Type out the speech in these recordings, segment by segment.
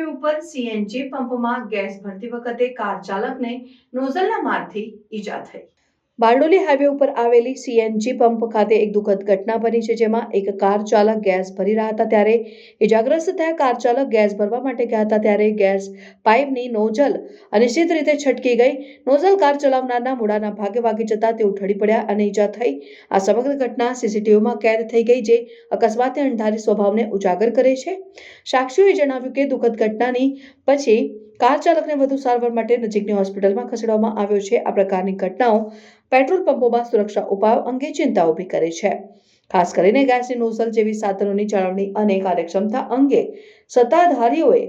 Highway ઉપર CNG પંપમાં gas ભરતી વખતે કાર ચાલકને નોઝલના મારથી ઈજા થઈ. બારડોલી હાઈવે ઉપર આવેલી સીએનજી પંપ ખાતે એક દુઃખદ ઘટના બની છે, જેમાં એક કાર ચાલક ગેસ ભરી રહ્યા હતા. ત્યારે ઇજાગ્રસ્ત થયા કાર ચાલક ગેસ ભરવા માટે ગયા હતા. ત્યારે ગેસ પાઇપની નોઝલ અનિશ્ચિત રીતે છટકી ગઈ. નોઝલ કાર ચલાવનારના મૂળાના ભાગે વાગી જતા તેઓ ઢળી પડ્યા અને ઈજા થઈ. આ સમગ્ર ઘટના સીસીટીવીમાં કેદ થઈ ગઈ, જે અકસ્માતે અણધારી સ્વભાવને ઉજાગર કરે છે. સાક્ષીઓએ જણાવ્યું કે દુઃખદ ઘટનાની પછી કાર ચાલકને વધુ સારવાર માટે નજીકની હોસ્પિટલમાં ખસેડવામાં આવ્યો છે. આ પ્રકારની ઘટનાઓ પેટ્રોલ પંપોમાં સુરક્ષા ઉપાયો અંગે ચિંતા ઊભી કરે છે. ખાસ કરીને ગેસની નોઝલ જેવી સાધનોની જાળવણી અને કાર્યક્ષમતા અંગે સત્તાધારીઓએ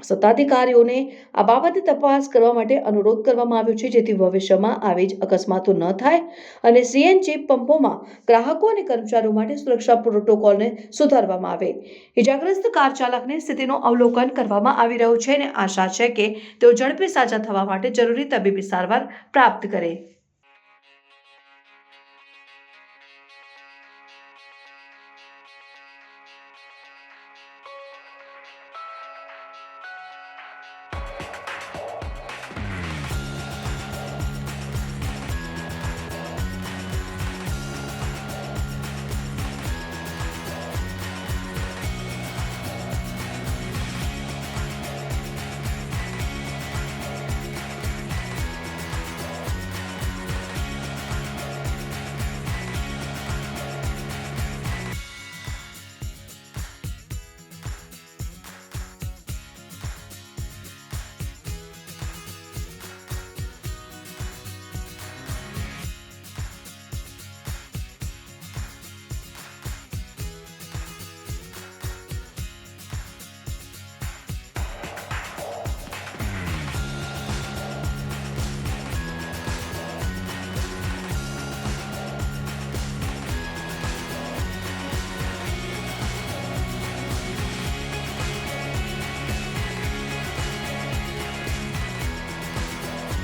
સત્તાધિકારીઓને આ બાબતે તપાસ કરવા માટે અનુરોધ કરવામાં આવ્યો છે, જેથી ભવિષ્યમાં આવી જ અકસ્માતો ન થાય અને સીએનજી પંપોમાં ગ્રાહકો અને કર્મચારીઓ માટે સુરક્ષા પ્રોટોકોલને સુધારવામાં આવે. ઇજાગ્રસ્ત કાર ચાલકને સ્થિતિનું અવલોકન કરવામાં આવી રહ્યું છે અને આશા છે કે તેઓ ઝડપી સાજા થવા માટે જરૂરી તબીબી સારવાર પ્રાપ્ત કરે.